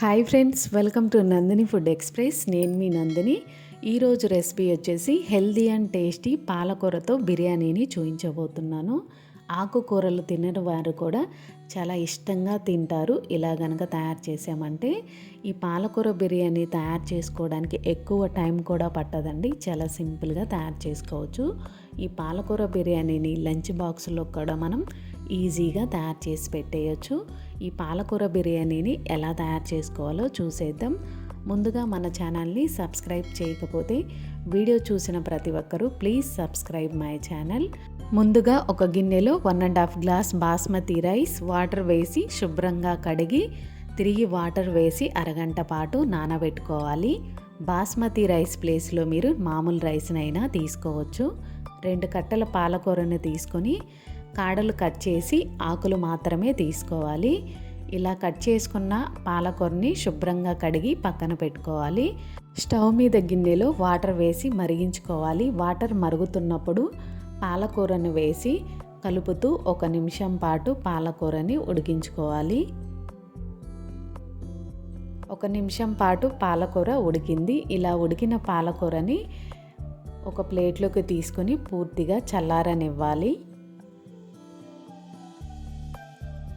Hi friends welcome to Nandini food express. నేను మీ నందిని. ఈరోజు రెసిపీ వచ్చేసి హెల్దీ అండ్ టేస్టీ పాలకూరతో బిర్యానీని చూపించబోతున్నాను ఆకుకూరలు తినని వారు కూడా చాలా ఇష్టంగా తింటారు. ఇలా గనక తయారు చేసామంటే ఈ పాలకూర బిర్యానీ తయారు చేసుకోవడానికి ఎక్కువ టైం కూడా పట్టదండి. చాలా సింపుల్గా తయారు చేసుకోవచ్చు. ఈ పాలకూర బిర్యానీని లంచ్ బాక్స్లో కూడా మనం ఈజీగా తయారు చేసి పెట్టేయచ్చు. ఈ పాలకూర బిర్యానీని ఎలా తయారు చేసుకోవాలో చూసేద్దాం. ముందుగా మన ఛానల్ని సబ్స్క్రైబ్ చేయకపోతే వీడియో చూసిన ప్రతి ఒక్కరూ ప్లీజ్ సబ్స్క్రైబ్ మై ఛానల్. ముందుగా ఒక గిన్నెలో one and half glass basmati rice water వేసి శుభ్రంగా కడిగి తిరిగి వాటర్ వేసి అరగంట పాటు నానబెట్టుకోవాలి. బాస్మతి రైస్ ప్లేస్లో మీరు మామూలు రైస్నైనా తీసుకోవచ్చు. రెండు కట్టల పాలకూరను తీసుకొని కాడలు కట్ చేసి ఆకులు మాత్రమే తీసుకోవాలి. ఇలా కట్ చేసుకున్న పాలకూరని శుభ్రంగా కడిగి పక్కన పెట్టుకోవాలి. స్టవ్ మీద గిన్నెలో వాటర్ వేసి మరిగించుకోవాలి. వాటర్ మరుగుతున్నప్పుడు పాలకూరను వేసి కలుపుతూ ఒక నిమిషం పాటు పాలకూరని ఉడికించుకోవాలి. ఒక నిమిషం పాటు పాలకూర ఉడికింది. ఇలా ఉడికిన పాలకూరని ఒక ప్లేట్లోకి తీసుకొని పూర్తిగా చల్లారనివ్వాలి.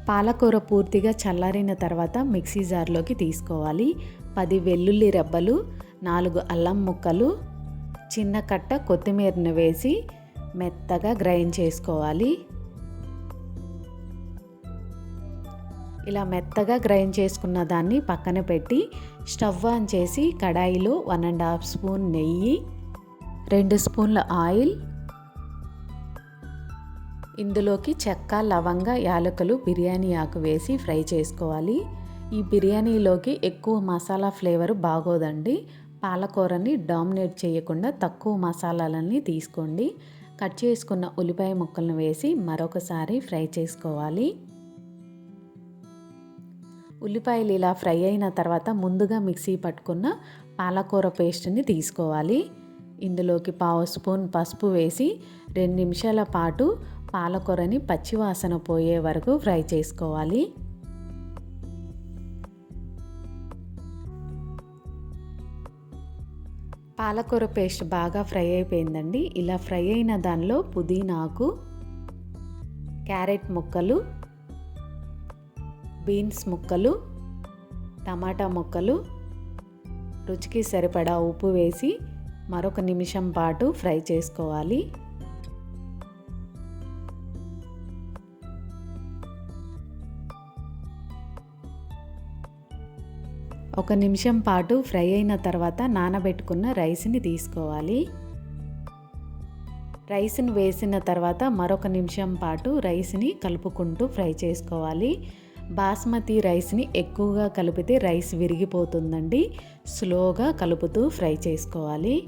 పాలకూర పూర్తిగా చల్లారిన తర్వాత మిక్సీ జార్లోకి తీసుకోవాలి. పది వెల్లుల్లి రెబ్బలు నాలుగు అల్లం ముక్కలు చిన్న కట్ట కొత్తిమీరను వేసి మెత్తగా గ్రైండ్ చేసుకోవాలి. ఇలా మెత్తగా గ్రైండ్ చేసుకున్న దాన్ని పక్కన పెట్టి స్టవ్ ఆన్ చేసి కడాయిలో వన్ అండ్ హాఫ్ స్పూన్ నెయ్యి రెండు స్పూన్ల ఆయిల్ ఇందులోకి చెక్క లవంగ యాలకులు బిర్యానీ ఆకు వేసి ఫ్రై చేసుకోవాలి. ఈ బిర్యానీలోకి ఎక్కువ మసాలా ఫ్లేవర్ బాగోదండి. పాలకూరని డామినేట్ చేయకుండా తక్కువ మసాలాలని తీసుకోండి. కట్ చేసుకున్న ఉల్లిపాయ ముక్కలను వేసి మరొకసారి ఫ్రై చేసుకోవాలి. ఉల్లిపాయలు ఇలా ఫ్రై అయిన తర్వాత ముందుగా మిక్సీ పట్టుకున్న పాలకూర పేస్ట్ని తీసుకోవాలి. ఇందులోకి పావు స్పూన్ పసుపు వేసి రెండు నిమిషాల పాటు పాలకూరని పచ్చివాసన పోయే వరకు ఫ్రై చేసుకోవాలి. పాలకూర పేస్ట్ బాగా ఫ్రై అయిపోయిందండి. ఇలా ఫ్రై అయిన దానిలో పుదీనాకు క్యారెట్ ముక్కలు బీన్స్ ముక్కలు టమాటా ముక్కలు రుచికి సరిపడా ఉప్పు వేసి మరొక నిమిషం పాటు ఫ్రై చేసుకోవాలి. ఒక నిమిషం పాటు ఫ్రై అయిన తర్వాత నానబెట్టుకున్న రైస్ని తీసుకోవాలి. రైస్ని వేసిన తర్వాత మరొక నిమిషం పాటు రైస్ని కలుపుకుంటూ ఫ్రై చేసుకోవాలి. బాస్మతి రైస్ని ఎక్కువగా కలిపితే రైస్ విరిగిపోతుందండి. స్లోగా కలుపుతూ ఫ్రై చేసుకోవాలి.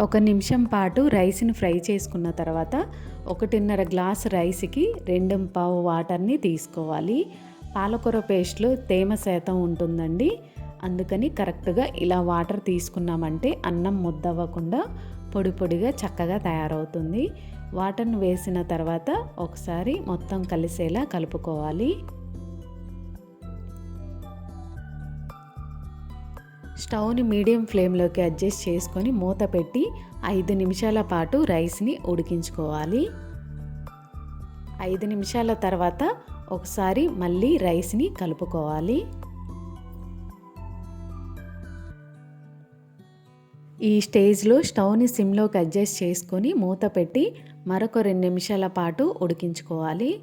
ఒక నిమిషం పాటు రైస్ని ఫ్రై చేసుకున్న తర్వాత ఒకటిన్నర గ్లాస్ రైస్కి రెండు పావు వాటర్ని తీసుకోవాలి. పాలకూర పేస్ట్లో తేమ శాతం ఉంటుందండి. అందుకని కరెక్ట్గా ఇలా వాటర్ తీసుకున్నామంటే అన్నం ముద్దవ్వకుండా పొడి పొడిగా చక్కగా తయారవుతుంది. వాటర్ను వేసిన తర్వాత ఒకసారి మొత్తం కలిసేలా కలుపుకోవాలి. స్టవ్ని మీడియం ఫ్లేమ్లోకి అడ్జస్ట్ చేసుకొని మూత పెట్టి ఐదు నిమిషాల పాటు రైస్ని ఉడికించుకోవాలి. ఐదు నిమిషాల తర్వాత ఒకసారి మళ్ళీ రైస్ని కలుపుకోవాలి. ఈ స్టేజ్లో స్టవ్ని సిమ్లోకి అడ్జస్ట్ చేసుకొని మూత పెట్టి మరొక రెండు నిమిషాల పాటు ఉడికించుకోవాలి.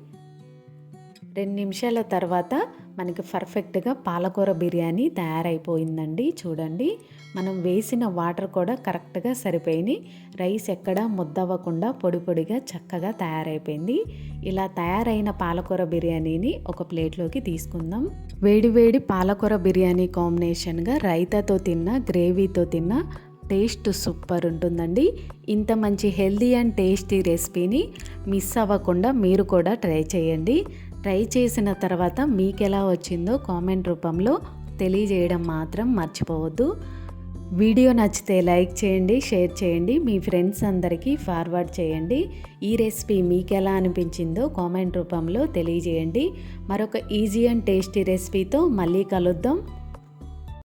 రెండు నిమిషాల తర్వాత మనకి పర్ఫెక్ట్గా పాలకూర బిర్యానీ తయారైపోయిందండి. చూడండి మనం వేసిన వాటర్ కూడా కరెక్ట్గా సరిపోయినాయి. రైస్ ఎక్కడ ముద్దవ్వకుండా పొడి పొడిగా చక్కగా తయారైపోయింది. ఇలా తయారైన పాలకూర బిర్యానీని ఒక ప్లేట్లోకి తీసుకుందాం. వేడివేడి పాలకూర బిర్యానీ కాంబినేషన్గా రైతాతో తిన్న గ్రేవీతో తిన్న టేస్ట్ సూపర్ ఉంటుందండి. ఇంత మంచి హెల్దీ అండ్ టేస్టీ రెసిపీని మిస్ అవ్వకుండా మీరు కూడా ట్రై చేయండి. ట్రై చేసిన తర్వాత మీకు ఎలా వచ్చిందో కామెంట్ రూపంలో తెలియజేయడం మాత్రం మర్చిపోవద్దు. వీడియో నచ్చితే లైక్ చేయండి షేర్ చేయండి మీ ఫ్రెండ్స్ అందరికీ ఫార్వర్డ్ చేయండి. ఈ రెసిపీ మీకు ఎలా అనిపించిందో కామెంట్ రూపంలో తెలియజేయండి. మరొక ఈజీ అండ్ టేస్టీ రెసిపీతో మళ్ళీ కలుద్దాం.